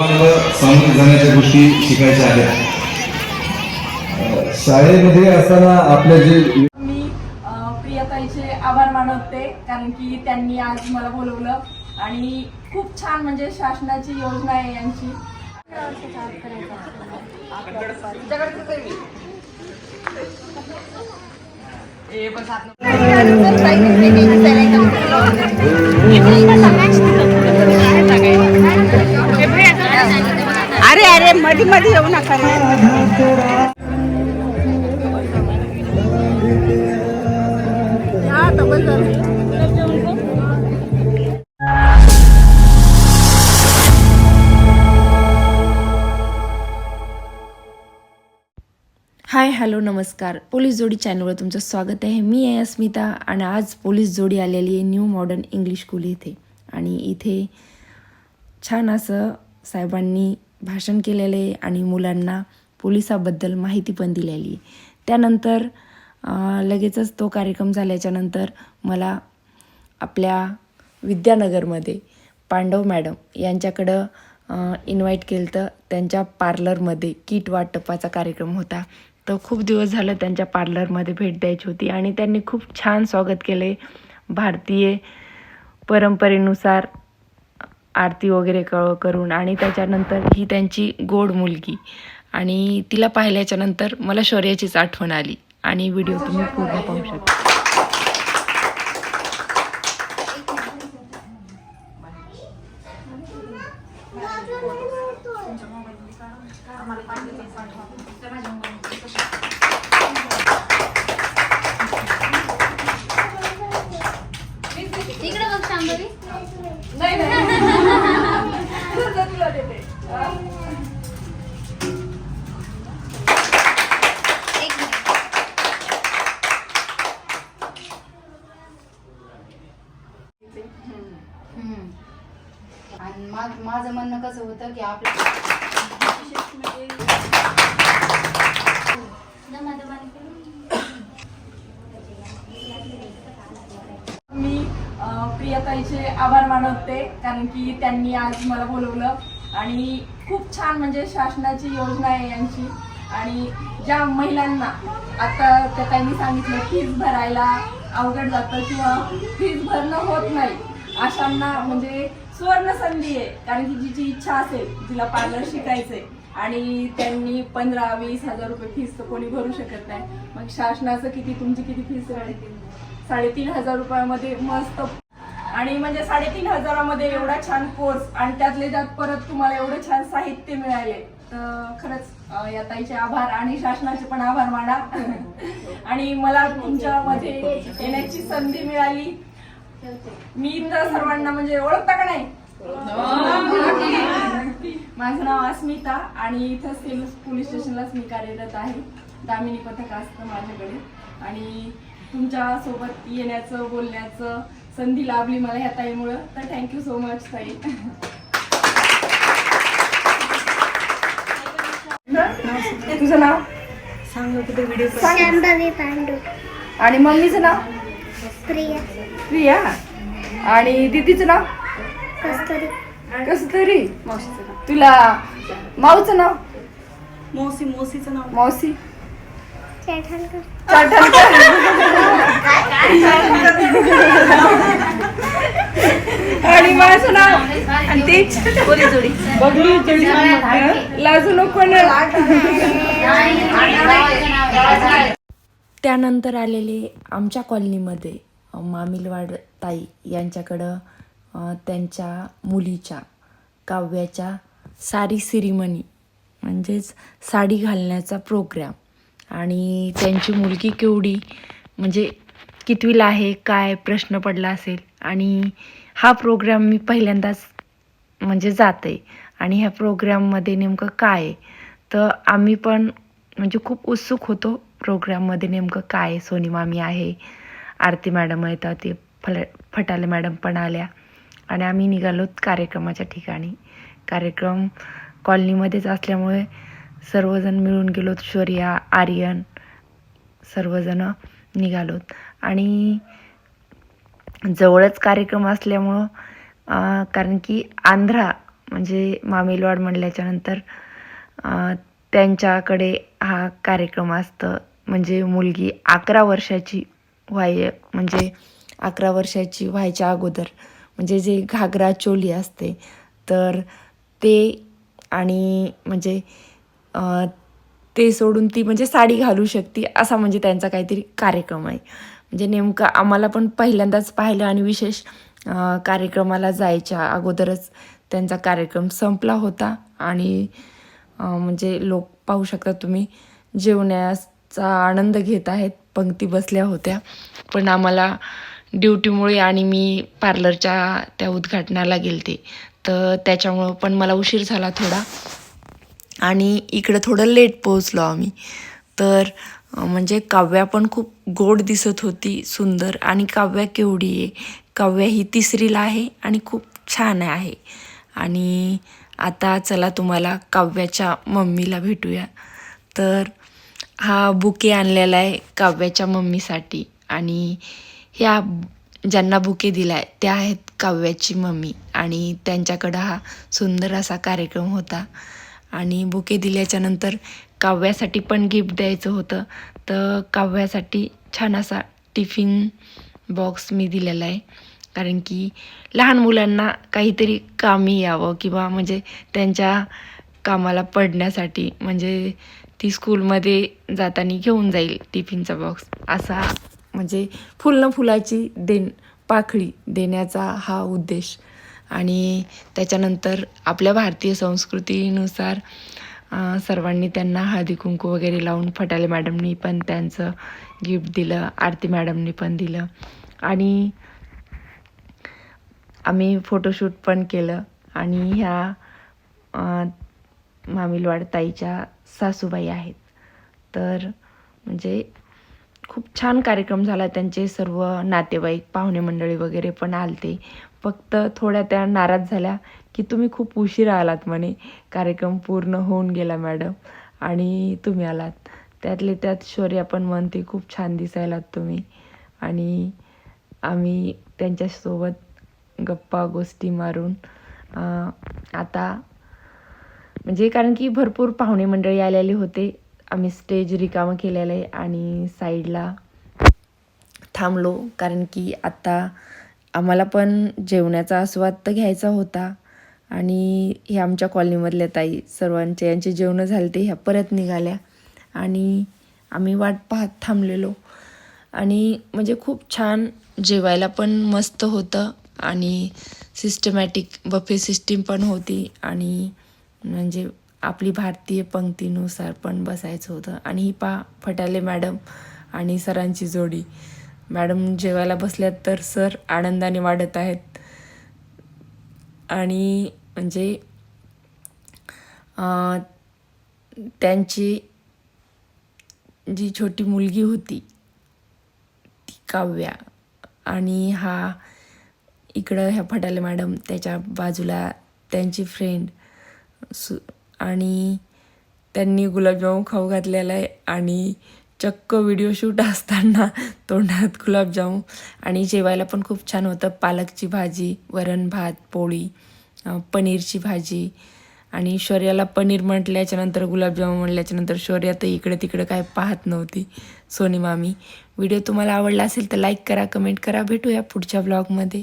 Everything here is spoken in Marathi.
मला सामोरे जाण्याच्या गोष्टी शिकायच्या आल्या अ, शाळेमध्ये असताना आपल्या जे मी प्रियताईचे आभार मानवते कारण की त्यांनी आज मला बोलवलं. आणि खूप छान म्हणजे शासनाची योजना आहे यांची. अरे अरे मधी मधी येऊ नका हाय हॅलो नमस्कार. पोलीस जोडी चॅनलवर तुमचं स्वागत आहे. मी आहे अस्मिता आणि आज पोलीस जोडी आलेली आहे न्यू मॉडर्न इंग्लिश स्कूल इथे. आणि इथे छान असं साहेबांनी भाषण केलेलं आहे आणि मुलांना पोलिसाबद्दल माहिती पण दिलेली. त्यानंतर लगेचच तो कार्यक्रम झाल्याच्यानंतर मला आपल्या विद्यानगरमध्ये पांडव मॅडम यांच्याकडं इन्व्हाइट केलं तर त्यांच्या पार्लरमध्ये किट वाटपाचा कार्यक्रम होता. तर खूप दिवस झालं त्यांच्या पार्लरमध्ये भेट द्यायची होती आणि त्यांनी खूप छान स्वागत केले. भारतीय परंपरेनुसार आरती वगैरे क करून आणि त्याच्यानंतर ही त्यांची गोड मुलगी. आणि तिला पाहिल्याच्या नंतर मला शौर्याचीच आठवण आली. आणि व्हिडिओ तुम्ही पूर्ण पाहू शकता. इकडे बघ शांभवी नाही. माझं म्हणणं कसं होतं की आपलं मी प्रियताईचे आभार मानवते कारण की त्यांनी आज मला बोलवलं. आणि खूप छान म्हणजे शासनाची योजना आहे यांची. आणि ज्या महिलांना आता त्या त्यांनी सांगितलं फीज भरायला अवघड जातं किंवा फीज भरणं होत नाही अशांना म्हणजे सुवर्ण संधी आहे. कारण की जिची इच्छा असेल तिला पार्लर शिकायचंय. आणि त्यांनी पंधरा वीस हजार रुपये फीस तर कोणी भरू शकत नाही. मग शासनाचं किती तुमची किती फीस साडेतीन. साडेतीन हजार रुपयामध्ये मस्त. आणि म्हणजे साडेतीन हजारामध्ये एवढा छान कोर्स आणि त्यातले त्यात परत तुम्हाला एवढं छान साहित्य मिळाले. तर खरंच या ताईचे आभार आणि शासनाचे पण आभार माना. आणि मला तुमच्यामध्ये येण्याची संधी मिळाली. मी तर सर्वांना म्हणजे ओळखता का नाही? माझं नाव अस्मिता आणि इथं सेलू पोलीस स्टेशनलाच मी कार्यरत आहे. दामिनी पथक असतं माझ्याकडे. आणि तुमच्यासोबत येण्याचं बोलण्याचं संधी लाभली मला ह्या ताईमुळं. तर थँक्यू सो मच ताई. तुझं नाव? शांभवी पांडू आणि मम्मीचं नाव? प्रिया. प्रिया? आणि दीदीचं नाव? कस्तुरी. कसं तरी तुला माऊचं नाव? मौसी मौसीचं नाव. मावशी चेठाणकर आणि माझं नाव? आणि जोडी बघली जोडी. लाजू नको ना. त्यानंतर आलेले आमच्या कॉलनीमध्ये मामिलवाड ताई यांच्याकडं त्यांच्या मुलीच्या काव्याच्या सारी सिरीमनी म्हणजेच साडी घालण्याचा प्रोग्राम. आणि त्यांची मुलगी केवढी म्हणजे कितवीला आहे काय प्रश्न पडला असेल. आणि हा प्रोग्राम मी पहिल्यांदाच म्हणजे जाते. आणि ह्या प्रोग्राममध्ये नेमकं काय आहे. तर आम्ही पण म्हणजे खूप उत्सुक होतो. प्रोग्राममध्ये नेमकं काय सोनी मामी आहे आरती मॅडम आहेत ते फल फटाले मॅडम पण आल्या. आणि आम्ही निघालो कार्यक्रमाच्या ठिकाणी. कार्यक्रम कॉलनीमध्येच असल्यामुळे सर्वजण मिळून गेलोत शौर्या आर्यन सर्वजण निघालोत आणि जवळच कार्यक्रम असल्यामुळं कारण की आंध्रा म्हणजे मामेलवाड म्हणल्याच्यानंतर त्यांच्याकडे हा कार्यक्रम असतं. म्हणजे मुलगी अकरा वर्षाची व्हाय म्हणजे अकरा वर्षाची व्हायच्या अगोदर. म्हणजे जे घागरा चोली असते तर ते आणि म्हणजे ते सोडून ती म्हणजे साडी घालू शकते असा म्हणजे त्यांचा काहीतरी कार्यक्रम आहे. म्हणजे नेमकं आम्हाला पण पहिल्यांदाच पाहिलं आणि विशेष कार्यक्रमाला जायच्या अगोदरच त्यांचा कार्यक्रम संपला होता. आणि म्हणजे लोक पाहू शकता तुम्ही जेवण्यास चा आनंद घेत आहेत पंक्ती बसल्या होत्या. पण आम्हाला ड्युटीमुळे आणि मी पार्लरच्या त्या उद्घाटनाला गेलते. तर त्याच्यामुळं पण मला उशीर झाला थोडा. आणि इकडं थोडं लेट पोहोचलो आम्ही. तर म्हणजे काव्या पण खूप गोड दिसत होती सुंदर. आणि काव्या केवढी आहे? काव्या ही तिसरीला आहे आणि खूप छान आहे. आणि आता चला तुम्हाला काव्याच्या मम्मीला भेटूया. तर हा बुके आणलेला आहे काव्याच्या मम्मीसाठी. आणि ह्या ज्यांना बुके दिला आहे त्या आहेत काव्याची मम्मी. आणि त्यांच्याकडं हा सुंदर असा कार्यक्रम होता. आणि बुके दिल्याच्या नंतर काव्यासाठी पण गिफ्ट द्यायचं होतं. तर काव्यासाठी छान असा टिफिन बॉक्स मी दिलेला आहे. कारण की लहान मुलांना काहीतरी कामी यावं किंवा म्हणजे त्यांच्या कामाला पडण्यासाठी म्हणजे ती स्कूलमध्ये जाताना घेऊन जाईल टिफिनचा बॉक्स असा म्हणजे फुलं फुलाची देण पाखळी देण्याचा हा उद्देश. आणि त्याच्यानंतर आपल्या भारतीय संस्कृतीनुसार सर्वांनी त्यांना हळदी कुंकू वगैरे लावून फटाले मॅडमनी पण त्यांचं गिफ्ट दिलं आरती मॅडमनी पण दिलं. आणि आम्ही फोटोशूट पण केलं. आणि ह्या मामिलवाड ताईच्या सासूबाई आहेत. तर म्हणजे खूप छान कार्यक्रम झाला. त्यांचे सर्व नातेवाईक पाहुणे मंडळी वगैरे पण आलते. फक्त थोड्या त्या नाराज झाल्या की तुम्ही खूप उशिरा आलात म्हणे. कार्यक्रम पूर्ण होऊन गेला मॅडम आणि तुम्ही आलात. त्यातले त्यात शौर्य पण म्हणते खूप छान दिसायलात तुम्ही. आणि आम्ही त्यांच्यासोबत गप्पा गोष्टी मारून आता म्हणजे कारण की भरपूर पाहुणे मंडळी आलेले होते. आम्ही स्टेज रिकामं केलेलं आहे आणि साईडला थांबलो. कारण की आत्ता आम्हाला पण जेवणाचा आस्वाद तर घ्यायचा होता. आणि हे आमच्या कॉलनीमधल्या ताई सर्वांचे यांचे जेवणं झाले ते ह्या परत निघाल्या. आणि आम्ही वाट पाहत थांबलेलो. आणि म्हणजे खूप छान जेवायला पण मस्त होतं. आणि सिस्टमॅटिक बफे सिस्टीम पण होती. आणि म्हणजे आपली भारतीय पंक्तीनुसार पण बसायचं होतं. आणि ही पा फटाले मॅडम आणि सरांची जोडी. मॅडम जेवायला बसल्यात तर सर आनंदाने वाढत आहेत. आणि म्हणजे त्यांची जी छोटी मुलगी होती ती काव्या. आणि हा इकडं ह्या फटाले मॅडम त्याच्या बाजूला त्यांची फ्रेंड सु आणि त्यांनी गुलाबजामुन खाऊ घातलेला आहे. आणि चक्क व्हिडिओ शूट असताना तोंडात गुलाबजामुन. आणि जेवायला पण खूप छान होतं. पालकची भाजी वरण भात पोळी पनीरची भाजी. आणि शौर्याला पनीर म्हटल्याच्या नंतर म्हटल्याच्यानंतर म्हटल्याच्या नंतर शौर्या तर इकडे तिकडे काय पाहत नव्हती. सोनी मामी व्हिडिओ तुम्हाला आवडला असेल तर लाईक करा कमेंट करा. भेटूया पुढच्या ब्लॉगमध्ये